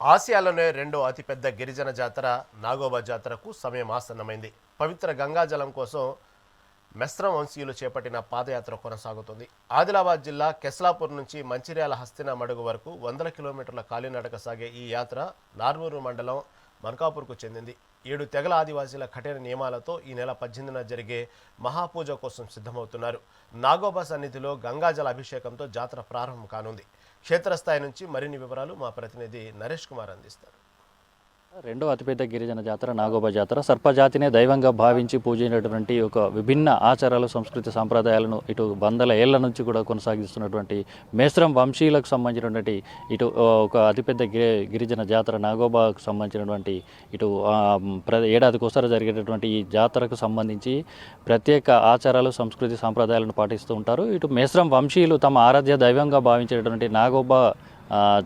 ఆసియాలోనే రెండో అతిపెద్ద గిరిజన జాతర నాగోబా జాతరకు సమయం ఆసన్నమైంది. పవిత్ర గంగాజలం కోసం మెస్రం వంశీయులు చేపట్టిన పాదయాత్ర కొనసాగుతుంది. ఆదిలాబాద్ జిల్లా కెస్లాపూర్ నుంచి మంచిర్యాల హస్తిన మడుగు వరకు వందల కిలోమీటర్ల కాలినడక సాగే ఈ యాత్ర నార్మూరు మండలం మన్కాపూర్కు చెందింది. ఏడు తెగల ఆదివాసీల కఠిన నియమాలతో ఈ నెల పద్దెనిమిదిన జరిగే మహాపూజ కోసం సిద్ధమవుతున్నారు. నాగోబా సన్నిధిలో గంగాజల అభిషేకంతో జాతర ప్రారంభం కానుంది. క్షేత్రస్థాయి నుంచి మరిన్ని వివరాలు మా ప్రతినిధి నరేష్ కుమార్ అందిస్తారు. రెండో అతిపెద్ద గిరిజన జాతర నాగోబా జాతర. సర్పజాతినే దైవంగా భావించి పూజించినటువంటి ఒక విభిన్న ఆచారాలు సంస్కృతి సాంప్రదాయాలను ఇటు వందల ఏళ్ళ నుంచి కూడా కొనసాగిస్తున్నటువంటి మేశ్రం వంశీయులకు సంబంధించినటువంటి ఇటు ఒక అతిపెద్ద గిరి గిరిజన జాతర నాగోబాకు సంబంధించినటువంటి ఇటు ప్ర ఏడాదికి జరిగేటటువంటి ఈ జాతరకు సంబంధించి ప్రత్యేక ఆచారాలు సంస్కృతి సాంప్రదాయాలను పాటిస్తూ ఉంటారు. ఇటు మేశ్రం వంశీయులు తమ ఆరాధ్య దైవంగా భావించేటటువంటి నాగోబా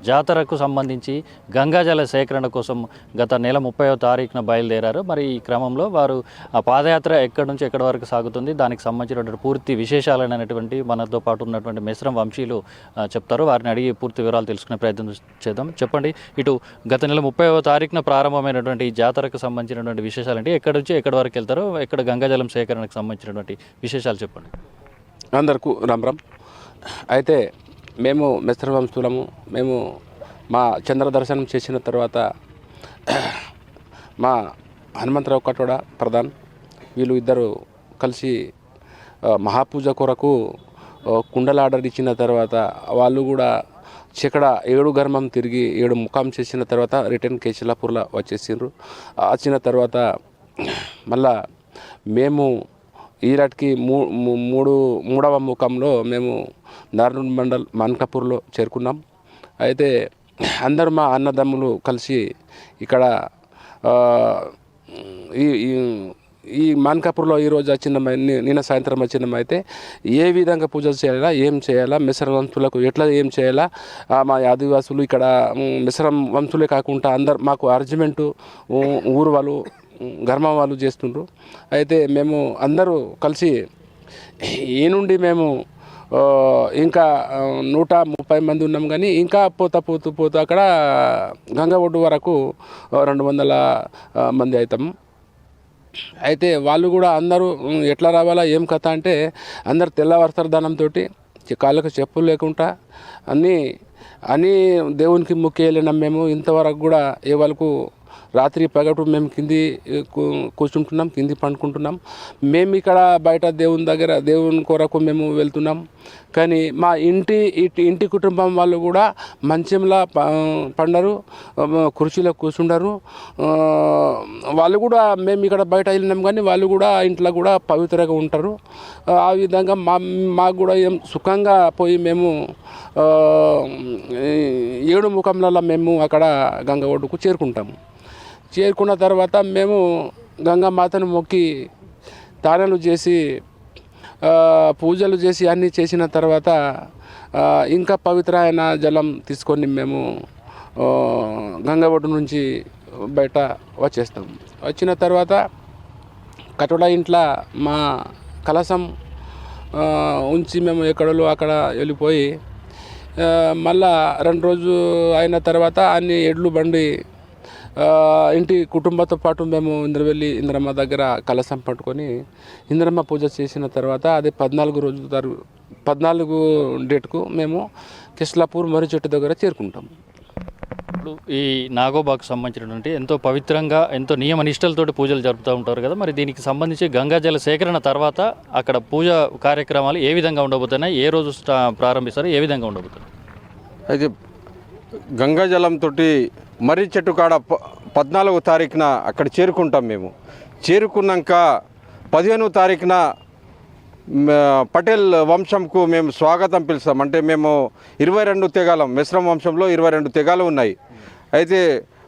జాతరకు సంబంధించి గంగాజల సేకరణ కోసం గత నెల ముప్పైవ తారీఖున బయలుదేరారు. మరి ఈ క్రమంలో వారు ఆ పాదయాత్ర ఎక్కడి నుంచి ఎక్కడి వరకు సాగుతుంది? దానికి సంబంధించినటువంటి పూర్తి విశేషాలైనటువంటి మనతో పాటు ఉన్నటువంటి మిశ్రం వంశీయులు చెప్తారు. వారిని అడిగి పూర్తి వివరాలు తెలుసుకునే ప్రయత్నం చేద్దాం. చెప్పండి ఇటు గత నెల ముప్పైవ తారీఖున ప్రారంభమైనటువంటి ఈ జాతరకు సంబంధించినటువంటి విశేషాలు అంటే ఎక్కడి నుంచి ఎక్కడి వరకు వెళ్తారో? ఎక్కడ గంగాజలం సేకరణకు సంబంధించినటువంటి విశేషాలు చెప్పండి. అందరికీ రామ్ రామ్. అయితే మేము మిశ్ర వంశులము. మేము మా చంద్ర దర్శనం చేసిన తర్వాత మా హనుమంతరావు కటోడ ప్రధాన్ వీళ్ళు ఇద్దరు కలిసి మహాపూజ కొరకు ఆ, కుండల ఆర్డర్ ఇచ్చిన తర్వాత వాళ్ళు కూడా చిక్కడ ఏడు గర్మం తిరిగి ఏడు ముఖం చేసిన తర్వాత రిటర్న్ కేశలాపూర్లో వచ్చేసిండ్రు. వచ్చిన తర్వాత మళ్ళా మేము ఈరాటికి మూ మూడు మూడవ ముఖంలో మేము నార్నూల్ మండల్ మన్కపూర్లో చేరుకున్నాం. అయితే అందరూ మా అన్నదమ్ములు కలిసి ఇక్కడ ఈ ఈ- మాన్కాపూర్లో ఈరోజు వచ్చిన నిన్న సాయంత్రం వచ్చిన అయితే ఏ విధంగా పూజలు చేయాలా ఏం చేయాలా మిశ్రమ వంశులకు ఎట్లా ఏం చేయాలా మా ఆదివాసులు ఇక్కడ మిశ్రమ వంశులే కాకుండా అందరు మాకు అర్జమెంటు ఊరు వాళ్ళు ఉమ్, వాళ్ళు చేస్తుండ్రు. అయితే మేము అందరూ కలిసి ఈ నుండి మేము ఇంకా నూట ముప్పై మంది ఉన్నాం కానీ ఇంకా పోతా పోతూ పోతూ అక్కడ గంగ ఒడ్డు వరకు రెండు వందల మంది అవుతాం అయితే వాళ్ళు కూడా అందరూ ఎట్లా రావాలా? ఏం కథ? అంటే అందరు తెల్లవారుతారు కాళ్ళకు చెప్పులు లేకుండా అన్నీ అన్నీ దేవునికి ముక్కి వెళ్ళినాం మేము. ఇంతవరకు కూడా ఏ వాళ్ళకు రాత్రి పగటు మేము కింది కూర్చుంటున్నాం కింది పండుకుంటున్నాం. మేము ఇక్కడ బయట దేవుని దగ్గర దేవుని కొరకు మేము వెళ్తున్నాం. కానీ మా ఇంటి ఇంటి కుటుంబం వాళ్ళు కూడా మంచంలా పండరు కుర్చీలో కూర్చుండరు. వాళ్ళు కూడా మేము ఇక్కడ బయట వెళ్ళినాం కానీ వాళ్ళు కూడా ఇంట్లో కూడా పవిత్రంగా ఉంటారు. ఆ, విధంగా మా మాకు కూడా ఏం సుఖంగా పోయి మేము ఏడు ముఖంలలో మేము అక్కడ గంగ ఒడ్డుకు చేరుకుంటాము. చేరుకున్న తర్వాత మేము గంగామాతను మొక్కి తాళాలు చేసి పూజలు చేసి అన్నీ చేసిన తర్వాత ఇంకా పవిత్రమైన జలం తీసుకొని మేము గంగవడ్డు గంగ నుంచి బయట వచ్చేస్తాం. వచ్చిన తర్వాత కటుడ ఇంట్లో మా కలసం ఉంచి మేము ఎక్కడో అక్కడ వెళ్ళిపోయి మళ్ళా రెండు రోజు అయిన తర్వాత అన్ని ఎడ్లు బండి ఇంటి కుటుంబంతో పాటు మేము ఇంద్రవెల్లి ఇంద్రమ్మ దగ్గర కలసం పట్టుకొని ఇంద్రమ్మ పూజ చేసిన తర్వాత అది పద్నాలుగు రోజు తరు పద్నాలుగు డేట్కు మేము కిస్లాపూర్ మర్రి చెట్టు దగ్గర చేరుకుంటాం. ఇప్పుడు ఈ నాగోబాకు సంబంధించినటువంటి ఎంతో పవిత్రంగా ఎంతో నియమ నిష్టలతోటి పూజలు జరుపుతూ ఉంటారు కదా మరి దీనికి సంబంధించి గంగాజల సేకరణ తర్వాత అక్కడ పూజ కార్యక్రమాలు ఏ విధంగా ఉండబోతున్నాయి ఏ రోజు ప్రారంభిస్తారు ఏ విధంగా ఉండబోతున్నాయి? అయితే గంగాజలంతో మర్రి చెట్టు కాడ ప- పద్నాలుగో తారీఖున అక్కడ చేరుకుంటాం మేము. చేరుకున్నాక పదిహేనో తారీఖున పటేల్ వంశంకు మేము స్వాగతం పిలుస్తాం. అంటే మేము ఇరవై రెండు తెగాలం మిశ్రమ వంశంలో ఇరవై రెండు తెగాలు ఉన్నాయి. అయితే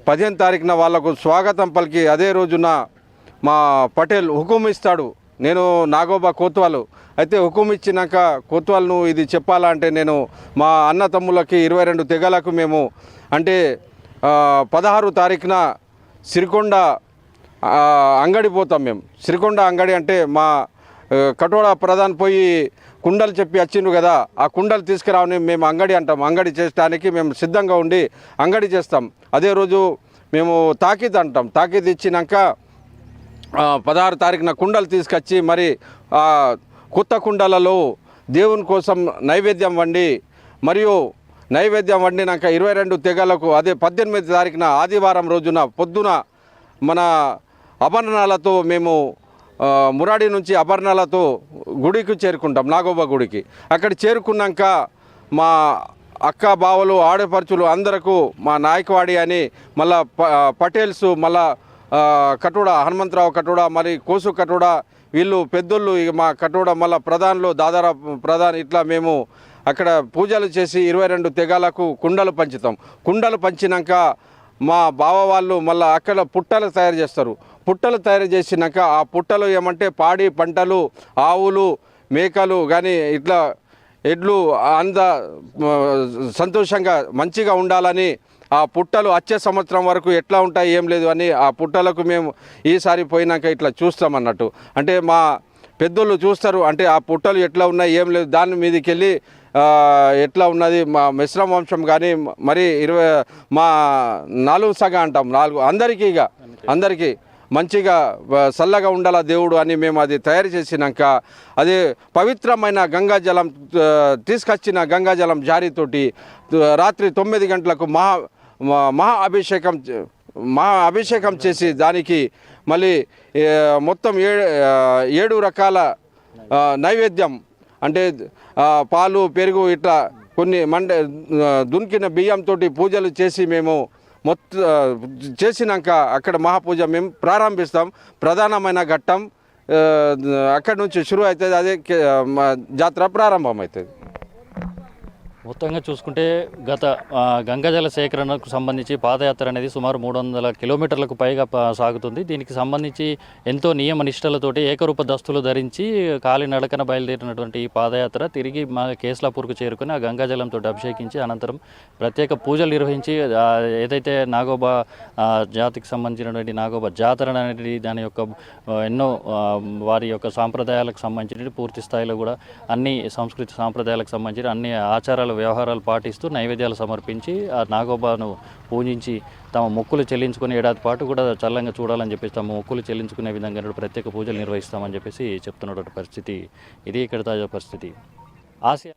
పదిహేను తారీఖున వాళ్ళకు స్వాగతం పలికి అదే రోజున మా పటేల్ హుకుం ఇస్తాడు. నేను నాగోబా కోత్వాలు. అయితే హుకుం ఇచ్చినాక కోత్వాల్ను ఇది చెప్పాలంటే నేను మా అన్న తమ్ములకి ఇరవై రెండు తెగలకు మేము అంటే పదహారు తారీఖున సిరికొండ అంగడి పోతాం మేము. సిరికొండ అంగడి అంటే మా కటోడ ప్రధాన ప్రధాన్ పోయి కుండలు చెప్పి వచ్చిండ్రు కదా ఆ కుండలు తీసుకురావని మేము అంగడి అంటాం. అంగడి చేయడానికి మేము సిద్ధంగా ఉండి అంగడి చేస్తాం. అదే రోజు మేము తాకీద్ అంటాం. తాకీద్ ఇచ్చినాక పదహారు తారీఖున కుండలు తీసుకొచ్చి మరి కొత్త కుండలలో దేవుని కోసం నైవేద్యం వండి మరియు నైవేద్యం వండినాక ఇరవై రెండు తెగలకు అదే పద్దెనిమిది తారీఖున ఆదివారం రోజున పొద్దున మన అభరణాలతో మేము మురాడి నుంచి అభరణాలతో గుడికి చేరుకుంటాం నాగోబా గుడికి. అక్కడ చేరుకున్నాక మా అక్క బావలు ఆడపడుచులు అందరకు మా నాయకవాడి అని మళ్ళా పటేల్స్ మళ్ళా కటుడ హనుమంతరావు కటోడ మరి కోసు కటోడ వీళ్ళు పెద్దోళ్ళు ఇక మా కటోడ మళ్ళా ప్రధాన్లు దాదారా ప్రధాన్ ఇట్లా మేము అక్కడ పూజలు చేసి ఇరవై రెండు తెగాలకు కుండలు పంచుతాం. కుండలు పంచినాక మా బావ వాళ్ళు మళ్ళీ అక్కడ పుట్టలు తయారు చేస్తారు. పుట్టలు తయారు చేసినాక ఆ పుట్టలు ఏమంటే పాడి పంటలు ఆవులు మేకలు కానీ ఇట్లా ఎడ్లు అంద సంతోషంగా మంచిగా ఉండాలని ఆ పుట్టలు వచ్చే సంవత్సరం వరకు ఎట్లా ఉంటాయి ఏం లేదు అని ఆ పుట్టలకు మేము ఈసారి పోయినాక ఇట్లా చూస్తామన్నట్టు అంటే మా పెద్దోళ్ళు చూస్తారు అంటే ఆ పుట్టలు ఎట్లా ఉన్నాయి ఏం లేదు దాని మీదకి వెళ్ళి ఎట్లా ఉన్నది? మా మిశ్రమ వంశం కానీ మరి ఇరవై మా నాలుగు సగ అంటాం. నాలుగు అందరికీ ఇక అందరికీ మంచిగా చల్లగా ఉండాలా దేవుడు అని మేము అది తయారు చేసినాక అది పవిత్రమైన గంగాజలం తీసుకొచ్చిన గంగాజలం జారీతోటి రాత్రి తొమ్మిది గంటలకు మహా మా- మహా అభిషేకం మహా అభిషేకం చేసి దానికి మళ్ళీ మొత్తం ఏడు ఏడు రకాల నైవేద్యం అంటే పాలు పెరుగు ఇట్లా కొన్ని మండ దునికిన బియ్యంతో పూజలు చేసి మేము మొత్తం చేసినాక అక్కడ మహాపూజ మేము ప్రారంభిస్తాం. ప్రధానమైన ఘట్టం అక్కడ అక్కడి నుంచి షురు అవుతుంది. అదే జాతర ప్రారంభం అవుతుంది మొత్తంగా చూసుకుంటే గత గంగాజల సేకరణకు సంబంధించి పాదయాత్ర అనేది సుమారు మూడు వందల కిలోమీటర్లకు పైగా సాగుతుంది. దీనికి సంబంధించి ఎంతో నియమ నిష్టలతోటి ఏకరూప దస్తులు ధరించి కాలినడకన బయలుదేరినటువంటి ఈ పాదయాత్ర తిరిగి మా కేసులాపూర్కు చేరుకుని ఆ గంగాజలంతో అభిషేకించి అనంతరం ప్రత్యేక పూజలు నిర్వహించి ఏదైతే నాగోబా జాతికి సంబంధించినటువంటి నాగోబా జాతర అనేది దాని యొక్క ఎన్నో వారి యొక్క సాంప్రదాయాలకు సంబంధించినటువంటి పూర్తి స్థాయిలో కూడా అన్ని సంస్కృతి సాంప్రదాయాలకు సంబంధించిన అన్ని ఆచారాలు వ్యవహారాలు పాటిస్తూ నైవేద్యాలు సమర్పించి ఆ నాగోబాను పూజించి తమ మొక్కులు చెల్లించుకుని ఏడాది పాటు కూడా చల్లంగా చూడాలని చెప్పేసి తమ మొక్కులు చెల్లించుకునే విధంగా ప్రత్యేక పూజలు నిర్వహిస్తామని చెప్పేసి చెప్తున్నటువంటి పరిస్థితి. ఇది ఇక్కడ తాజా పరిస్థితి. ఆసియా